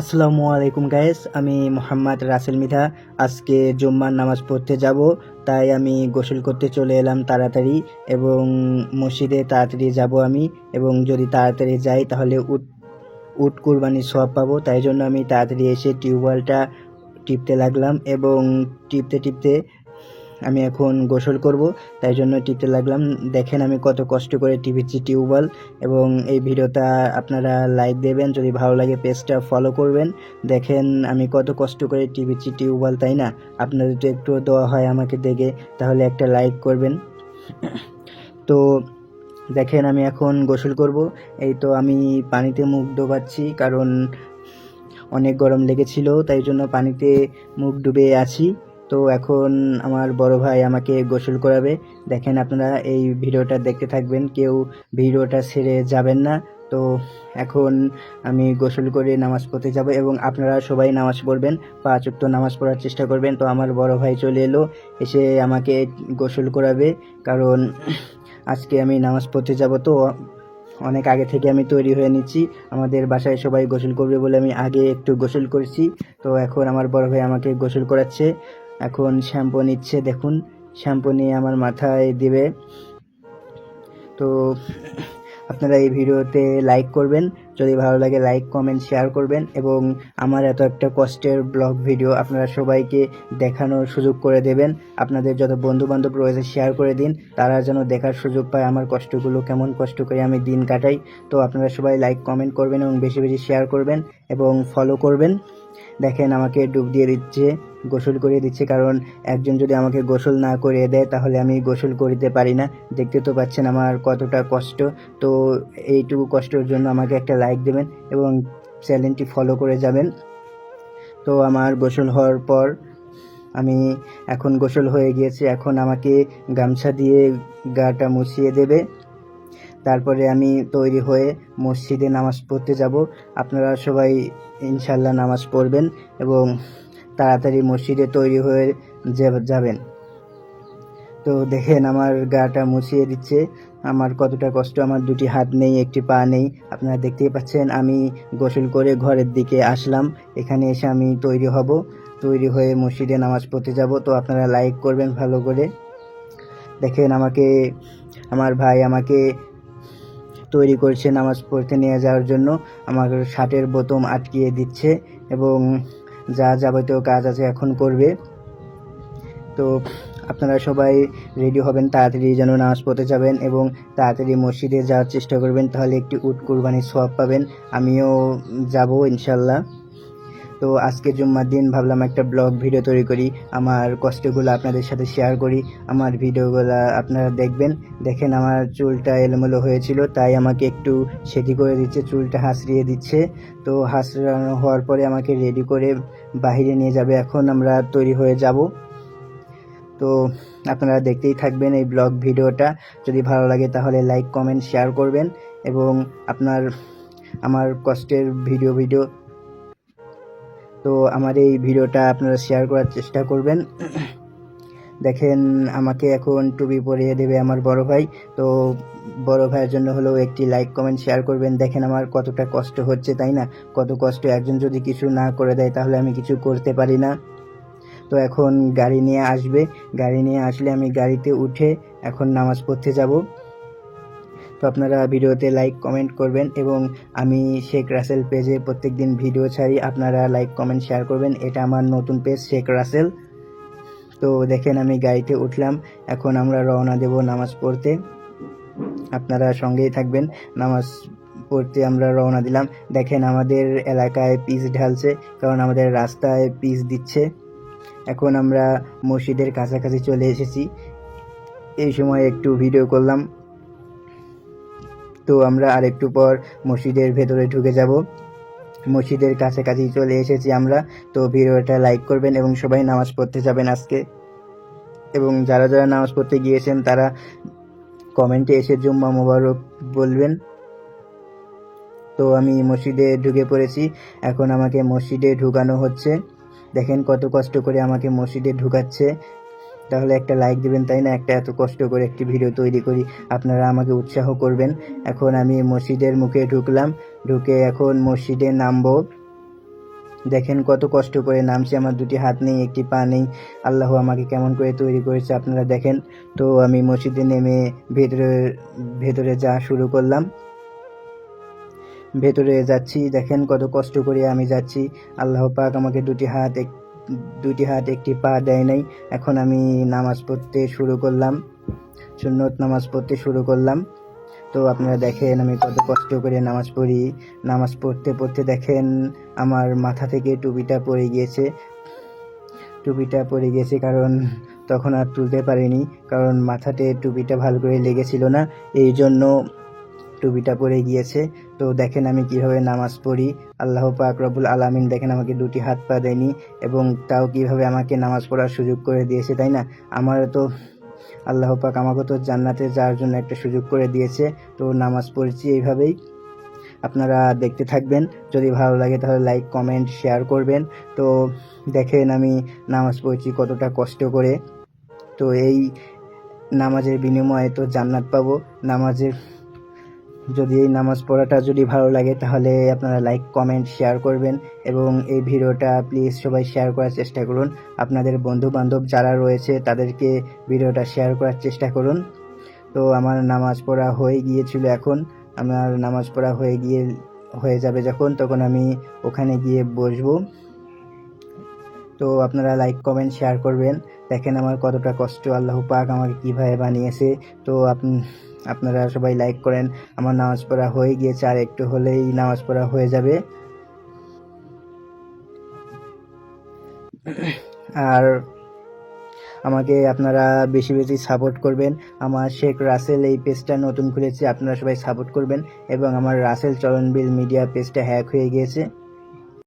আসসালামু আলাইকুম গায়েস আমি মোহাম্মদ রাসেল মিধা। আজকে জুম্মার নামাজ পড়তে যাব, তাই আমি গোসল করতে চলে এলাম তাড়াতাড়ি এবং মসজিদে তাড়াতাড়ি যাব আমি এবং যদি তাড়াতাড়ি যাই তাহলে উট উট কুরবানির সব পাবো। তাই জন্য আমি তাড়াতাড়ি এসে টিউবওয়েলটা টিপতে লাগলাম এবং টিপতে টিপতে আমি এখন গোসল করব, তাই জন্য টিপতে লাগলাম। দেখেন আমি কত কষ্ট করে টিপিচ্ছি টিউবওয়েল, এবং এই ভিডিওটা আপনারা লাইক দেবেন, যদি ভালো লাগে পেজটা ফলো করবেন। দেখেন আমি কত কষ্ট করে টিপিচ্ছি টিউবওয়েল, তাই না? আপনাদের তো একটু দেওয়া হয় আমাকে দেখে, তাহলে একটা লাইক করবেন। তো দেখেন আমি এখন গোসল করব, এই তো আমি পানিতে মুখ ডোবাচ্ছি, কারণ অনেক গরম লেগেছিল, তাই জন্য পানিতে মুখ ডুবে আছি। তো এখন আমার বড় ভাই আমাকে গোসল করাবে। দেখেন আপনারা এই ভিডিওটা দেখতে থাকবেন, কেউ ভিডিওটা ছেড়ে যাবেন না। তো এখন আমি গোসল করে নামাজ পড়তে যাব এবং আপনারা সবাই নামাজ পড়বেন, পাঁচ উক্ত নামাজ পড়ার চেষ্টা করবেন। তো আমার বড় ভাই চলে এলো, এসে আমাকে গোসল করাবে কারণ আজকে আমি নামাজ পড়তে যাব। তো অনেক আগে থেকে আমি তৈরি হয়ে নিচ্ছি, আমাদের বাসায় সবাই গোসল করবে বলে আমি আগে একটু গোসল করেছি। তো এখন আমার বড় ভাই আমাকে গোসল করাচ্ছে। এখন শ্যাম্পু নিচ্ছে, দেখুন। শ্যাম্পু নিয়ে আমার মাথায় দিবে। তো আপনারা এই ভিডিওতে লাইক করবেন, যদি ভালো লাগে লাইক, কমেন্ট, শেয়ার করবেন এবং আমার এত একটা কষ্টের ব্লগ ভিডিও আপনারা সবাইকে দেখানোর সুযোগ করে দেবেন। আপনাদের যত বন্ধু বান্ধব রয়েছে, শেয়ার করে দিন। তারা যেন দেখার সুযোগ পায় আমার কষ্টগুলো, কেমন কষ্ট করে আমি দিন কাটাই। তো আপনারা সবাই লাইক, কমেন্ট করবেন এবং বেশি বেশি শেয়ার করবেন এবং ফলো করবেন। দেখেন, আমাকে ডুব দিয়ে দিচ্ছে, গোসল করিয়ে দিচ্ছে, কারণ একজন যদি আমাকে গোসল না করিয়ে দেয়, তাহলে আমি গোসল করিতে পারি না। দেখতে তো পাচ্ছেন আমার কতটা কষ্ট। তো এইটুকু কষ্টের জন্য আমাকে একটা লাইক দেবেন এবং চ্যানেলটি ফলো করে যাবেন। তো আমার গোসল হওয়ার পর আমি এখন গোসল হয়ে গিয়েছে। এখন আমাকে গামছা দিয়ে গাটা মুছিয়ে দেবে। তারপরে আমি তৈরি হয়ে মসজিদে নামাজ পড়তে যাব। আপনারা সবাই ইনশাল্লাহ নামাজ পড়বেন এবং তাড়াতাড়ি মসজিদে তৈরি হয়ে যাবেন। তো দেখেন আমার গাটা মুছিয়ে দিচ্ছে। আমার কতটা কষ্ট, আমার দুটি হাত নেই, একটি পা নেই। আপনারা দেখতেই পাচ্ছেন, আমি গোসল করে ঘরের দিকে আসলাম। এখানে এসে আমি তৈরি হব। তৈরি হয়ে মসজিদে নামাজ পড়তে যাব। তো আপনারা লাইক করবেন ভালো করে। দেখেন আমাকে, আমার ভাই আমাকে তৈরি করছে, নামাজ পড়তে নিয়ে যাওয়ার জন্য। আমার শার্টের বোতম আটকিয়ে দিচ্ছে এবং যা যাবতীয় কাজ আছে এখন করবে। তো আপনারা সবাই রেডি হবেন, তাড়াতাড়ি যেন নামাজ পড়তে যাবেন এবং তাড়াতাড়ি মসজিদে যাওয়ার চেষ্টা করবেন, তাহলে একটি উট কুরবানির সব পাবেন। আমিও যাব ইনশাল্লাহ তো আজকে জুম্মার দিন ভাবলাম একটা ব্লগ ভিডিও তৈরি করি, আমার কষ্টগুলো আপনাদের সাথে শেয়ার করি, আমার ভিডিওগুলো আপনারা দেখবেন। দেখেন আমার চুলটা এলোমেলো হয়েছিল, তাই আমাকে একটু সেটি করে দিচ্ছে, চুলটা হাসড়িয়ে দিচ্ছে। তো হাসড়ানো হওয়ার পরে আমাকে রেডি করে বাইরে নিয়ে যাবে, এখন আমরা তৈরি হয়ে যাব। তো আপনারা দেখতেই থাকবেন এই ব্লগ ভিডিওটা, যদি ভালো লাগে তাহলে লাইক কমেন্ট শেয়ার করবেন এবং আপনার, আমার কষ্টের ভিডিও ভিডিও তো আমার এই ভিডিওটা আপনারা শেয়ার করার চেষ্টা করবেন। দেখেন, আমাকে এখন টুপি পরিয়ে দেবে আমার বড় ভাই। তো বড় ভাইয়ের জন্য হলেও একটি লাইক কমেন্ট শেয়ার করবেন। দেখেন আমার কতটা কষ্ট হচ্ছে, তাই না? কত কষ্ট একজন যদি কিছু না করে দেয়, তাহলে আমি কিছু করতে পারি না। তো এখন গাড়ি নিয়ে আসবে। গাড়ি নিয়ে আসলে আমি গাড়িতে উঠে এখন নামাজ পড়তে যাব। তো আপনারা ভিডিওতে লাইক কমেন্ট করবেন এবং আমি শেখ রাসেল পেজে প্রত্যেকদিন ভিডিও ছাড়ি, আপনারা লাইক কমেন্ট শেয়ার করবেন। এটা আমার নতুন পেজ, শেখ রাসেল। তো দেখেন আমি গাড়িতে উঠলাম, এখন আমরা রওনা দেব নামাজ পড়তে। আপনারা সঙ্গেই থাকবেন, নামাজ পড়তে আমরা রওনা দিলাম। দেখেন আমাদের এলাকায় পিচ ঢালছে, কারণ আমাদের রাস্তায় পিচ দিচ্ছে। এখন আমরা মসজিদের কাছাকাছি চলে এসেছি। এই সময় একটু ভিডিও করলাম। তো আমরা আর একটু পর মসজিদের ভেতরে ঢুকে যাব। মসজিদের কাছাকাছি চলে এসেছি আমরা। তো ভিডিওটা লাইক করবেন এবং সবাই নামাজ পড়তে যাবেন আজকে। এবং যারা যারা নামাজ পড়তে গিয়েছেন, তারা কমেন্টে এসে জুম্মা মোবারক বলবেন। তো আমি মসজিদে ঢুকে পড়েছি। এখন আমাকে মসজিদে ঢুকানো হচ্ছে। দেখেন কত কষ্ট করে আমাকে মসজিদে ঢুকাচ্ছে। তাহলে একটা লাইক দিবেন, তাই না? একটা এত কষ্ট করে একটি ভিডিও তৈরি করি। আপনারা আমাকে উৎসাহ করবেন। এখন আমি মসজিদের মুখে ঢুকলাম। ঢুকে এখন মসজিদে নামবো। দেখেন কত কষ্ট করে নামছি। আমার দুটি হাত নেই, একটি পা নেই। আল্লাহ আমাকে কেমন করে তৈরি করেছে আপনারা দেখেন। তো আমি মসজিদে নেমে ভেতরে ভেতরে যাওয়া শুরু করলাম। ভেতরে যাচ্ছি। দেখেন কত কষ্ট করে আমি যাচ্ছি। আল্লাহ পাক আমাকে দুটি হাত, এক দুটি হাত, একটি পা দেয় নাই। এখন আমি নামাজ পড়তে শুরু করলাম। সুন্নত নামাজ পড়তে শুরু করলাম। তো আপনারা দেখেন, আমি কত কষ্ট করে নামাজ পড়ি। নামাজ পড়তে পড়তে দেখেন, আমার মাথা থেকে টুপিটা পড়ে গিয়েছে। টুপিটা পড়ে গিয়েছে কারণ তখন আর তুলতে পারিনি, কারণ মাথাতে টুপিটা ভালো করে লেগেছিল না। এই জন্য টুপিটা পরে গিয়েছে। তো দেখেন আমি কীভাবে নামাজ পড়ি। আল্লাহ পাক রবুল আলামিন দেখেন আমাকে দুটি হাত পা দেয়নি এবং তাও কীভাবে আমাকে নামাজ পড়ার সুযোগ করে দিয়েছে, তাই না? আমার তো আল্লাহ পাক আমাকে তো জান্নাতে যাওয়ার জন্য একটা সুযোগ করে দিয়েছে। তো নামাজ পড়ছি এইভাবেই। আপনারা দেখতে থাকবেন। যদি ভালো লাগে তাহলে লাইক, কমেন্ট, শেয়ার করবেন। তো দেখেন আমি নামাজ পড়ছি কতটা কষ্ট করে। তো এই নামাজের বিনিময়ে তো জান্নাত পাবো। নামাজের যদি এই নামাজ পড়াটা যদি ভালো লাগে, তাহলে আপনারা লাইক কমেন্ট শেয়ার করবেন এবং এই ভিডিওটা প্লিজ সবাই শেয়ার করার চেষ্টা করুন। আপনাদের বন্ধু বান্ধব যারা রয়েছে, তাদেরকে ভিডিওটা শেয়ার করার চেষ্টা করুন। তো আমার নামাজ পড়া হয়ে গিয়েছিল এখন। আমার নামাজ পড়া হয়ে গিয়ে, হয়ে যাবে যখন, তখন আমি ওখানে গিয়ে বসবো। তো আপনারা লাইক কমেন্ট শেয়ার করবেন। দেখেন আমার কতটা কষ্ট, আল্লাহ পাক আমাকে কীভাবে বানিয়েছে। তো আপ- আপনারা সবাই লাইক করেন, আমার নামাজ পড়া হয়ে গিয়েছে, আর একটু হলেই নামাজ পড়া হয়ে যাবে। আর আমাকে আপনারা বেশি বেশি সাপোর্ট করবেন। আমার শেখ রাসেল এই পেজটা নতুন খুলেছে, আপনারা সবাই সাপোর্ট করবেন। এবং আমার রাসেল চরণবিল মিডিয়া পেজটা হ্যাক হয়ে গিয়েছে।